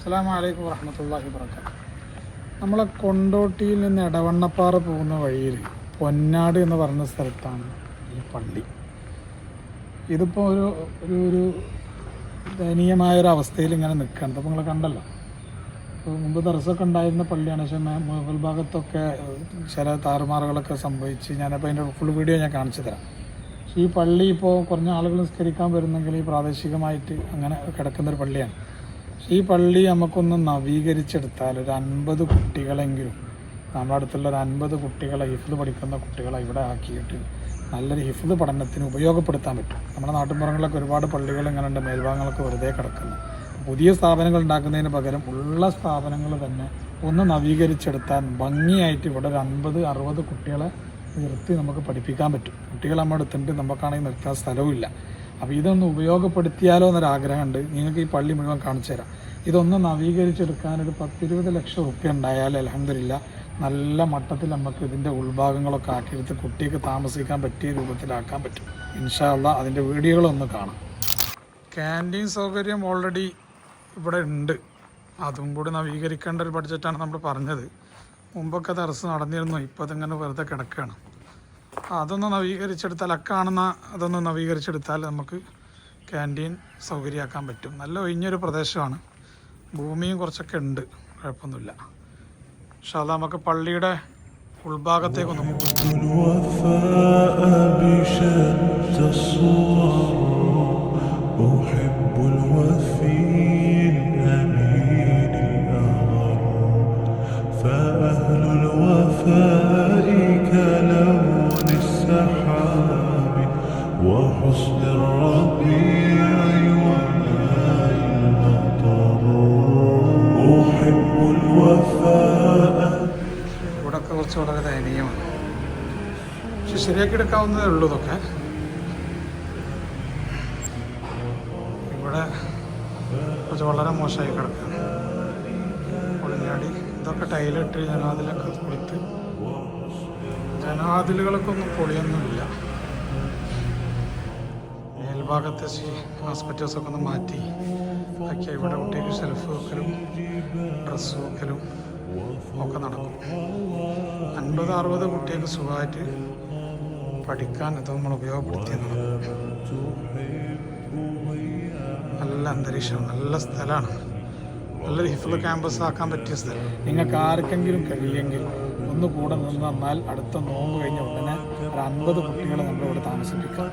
അസ്സാം വലൈക്കും വർഹമത്തല്ലാഹി വർക്കാത്തു നമ്മളെ കൊണ്ടോട്ടിയിൽ നിന്ന് ഇടവണ്ണപ്പാറ പോകുന്ന വഴിയിൽ പൊന്നാട് എന്ന് പറഞ്ഞ സ്ഥലത്താണ് ഈ പള്ളി. ഇതിപ്പോൾ ഒരു ഒരു ഒരു ദയനീയമായ ഒരു അവസ്ഥയിൽ ഇങ്ങനെ നിൽക്കുകയാണ്. അപ്പോൾ നിങ്ങൾ കണ്ടല്ലോ. അപ്പോൾ മുമ്പ് ദർശമൊക്കെ ഉണ്ടായിരുന്ന പള്ളിയാണ്. പക്ഷേ മുകൾ ഭാഗത്തൊക്കെ ചില താറുമാറുകളൊക്കെ സംഭവിച്ച് ഞാനപ്പോൾ അതിന്റെ ഫുൾ വീഡിയോ ഞാൻ കാണിച്ചു തരാം. ഈ പള്ളി ഇപ്പോൾ കുറഞ്ഞ ആളുകൾ നിസ്കരിക്കാൻ വരുന്നെങ്കിൽ ഈ പ്രാദേശികമായിട്ട് അങ്ങനെ കിടക്കുന്നൊരു പള്ളിയാണ്. ഈ പള്ളി നമുക്കൊന്ന് നവീകരിച്ചെടുത്താൽ ഒരു അൻപത് കുട്ടികളെങ്കിലും നമ്മുടെ അടുത്തുള്ള ഒരു അൻപത് കുട്ടികളെ ഹിഫ്ദ് പഠിക്കുന്ന കുട്ടികളെ ഇവിടെ ആക്കിയിട്ട് നല്ലൊരു ഹിഫ്ദ് പഠനത്തിന് ഉപയോഗപ്പെടുത്താൻ പറ്റും. നമ്മുടെ നാട്ടിൻപുറങ്ങളിലൊക്കെ ഒരുപാട് പള്ളികൾ ഇങ്ങനെ ഉണ്ട് മേൽഭാഗങ്ങളൊക്കെ വെറുതെ കിടക്കുന്നു. പുതിയ സ്ഥാപനങ്ങൾ ഉണ്ടാക്കുന്നതിന് പകരം ഉള്ള സ്ഥാപനങ്ങൾ തന്നെ ഒന്ന് നവീകരിച്ചെടുത്താൽ ഭംഗിയായിട്ട് ഇവിടെ ഒരു അൻപത് അറുപത് കുട്ടികളെ നിർത്തി നമുക്ക് പഠിപ്പിക്കാൻ പറ്റും. കുട്ടികൾ നമ്മുടെ അടുത്തുണ്ട് നമുക്കാണെങ്കിൽ നിർത്താൻ സ്ഥലവുമില്ല അപ്പോൾ ഇതൊന്ന് ഉപയോഗപ്പെടുത്തിയാലോ എന്നൊരാഗ്രഹമുണ്ട്. നിങ്ങൾക്ക് ഈ പള്ളി മുഴുവൻ കാണിച്ചു തരാം. ഇതൊന്ന് നവീകരിച്ചെടുക്കാൻ ഒരു പത്തിരുപത് ലക്ഷം റുപ്യ ഉണ്ടായാൽ അലഹമില്ല നല്ല മട്ടത്തിൽ നമുക്ക് ഇതിന്റെ ഉൾഭാഗങ്ങളൊക്കെ ആക്കിയെടുത്ത് കുട്ടിക്ക് താമസിക്കാൻ പറ്റിയ രൂപത്തിലാക്കാൻ പറ്റും. ഇൻഷാല്ല അതിന്റെ വീഡിയോകളൊന്ന് കാണാം. ക്യാന്റീൻ സൗകര്യം ഓൾറെഡി ഇവിടെ ഉണ്ട്. അതും കൂടി നവീകരിക്കേണ്ട ഒരു ബഡ്ജറ്റാണ് നമ്മൾ പറഞ്ഞത്. മുമ്പൊക്കെ തറസ് നടന്നിരുന്നു. ഇപ്പോൾ അതിങ്ങനെ വെറുതെ കിടക്കുകയാണ്. അതൊന്ന് നവീകരിച്ചെടുത്താൽ അക്കാണെന്ന അതൊന്ന് നവീകരിച്ചെടുത്താൽ നമുക്ക് ക്യാന്റീൻ സൗകര്യമാക്കാൻ പറ്റും. നല്ല ഒഴിഞ്ഞൊരു പ്രദേശമാണ്. ഭൂമിയും കുറച്ചൊക്കെ ഉണ്ട്. കുഴപ്പമൊന്നുമില്ല. പക്ഷെ അത് നമുക്ക് പള്ളിയുടെ ഉൾഭാഗത്തേക്കൊന്ന് കുറച്ച് വളരെ ദയനീയമാണ്. പക്ഷെ ശരിയാക്കി എടുക്കാവുന്നതേ ഉള്ളൂ ഇതൊക്കെ. ഇവിടെ കുറച്ച് വളരെ മോശമായി കിടക്കുകയാണ്. പൊളിഞ്ഞാടി ഇതൊക്കെ ടൈലിട്ട് ജനാതിലൊക്കെ കൊടുത്ത് ജനാതിലുകളൊക്കെ ഒന്നും പൊളിയൊന്നുമില്ല. മേൽഭാഗത്തെ ഹോസ്പിറ്റൽസ് ഒക്കെ ഒന്ന് മാറ്റി. ഒക്കെ ഇവിടെ കുട്ടിക്ക് ഷെൽഫ് വെക്കലും ഡ്രസ്സ് വെക്കലും. ഒക്കെ നടക്കും. അൻപത് അറുപത് കുട്ടികൾക്ക് സുഖമായിട്ട് പഠിക്കാൻ ഇത് നമ്മൾ ഉപയോഗപ്പെടുത്തിയെന്നാണ്. നല്ല അന്തരീക്ഷം നല്ല സ്ഥലമാണ്. നല്ല ഹിഫിൾ ക്യാമ്പസ് ആക്കാൻ പറ്റിയ സ്ഥലം. നിങ്ങൾക്ക് ആർക്കെങ്കിലും കഴിയെങ്കിൽ ഒന്ന് കൂടെ നിന്ന് തന്നാൽ അടുത്ത നോമ്പ് കഴിഞ്ഞ ഉടനെ ഒരു അൻപത് കുട്ടികളെ നമ്മളിവിടെ താമസിപ്പിക്കാം.